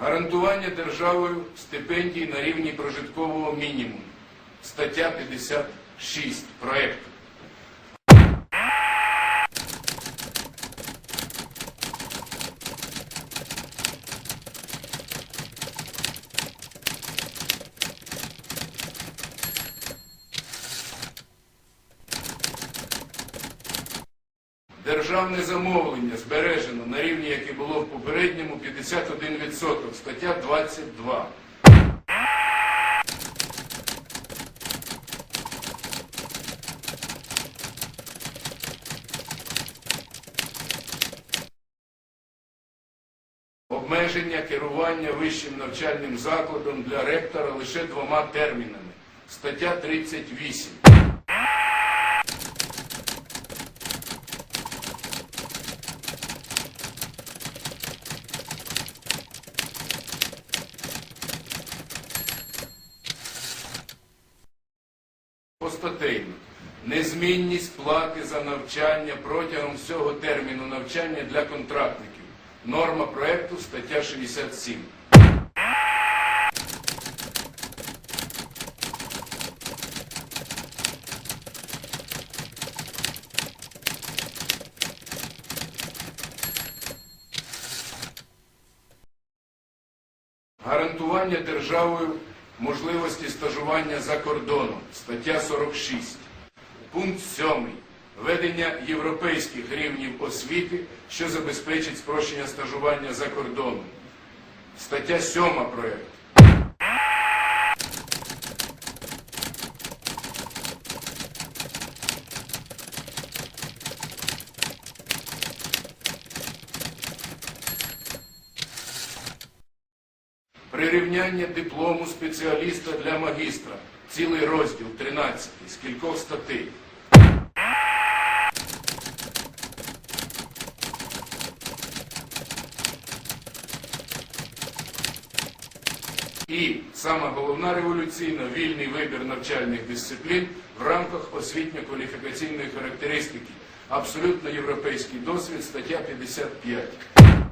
Гарантування державою стипендій на рівні прожиткового мінімуму. Стаття 56 проекту. Державне замовлення збережено на рівні, яке було в попередньому 51%, стаття 22. Обмеження керування вищим навчальним закладом для ректора лише двома термінами. Стаття 38. Постатейно. Незмінність плати за навчання протягом всього терміну навчання для контрактників. Норма проекту стаття 67. Гарантування державою можливості стажування за кордоном. Стаття 46. Пункт 7. Ведення європейських рівнів освіти, що забезпечить спрощення стажування за кордоном. Стаття 7 проекту. Прирівняння диплому спеціаліста для магістра. Цілий розділ 13 з кількох статей. І сама головна революційна вільний вибір навчальних дисциплін в рамках освітньо-кваліфікаційної характеристики. Абсолютно європейський досвід, стаття 55.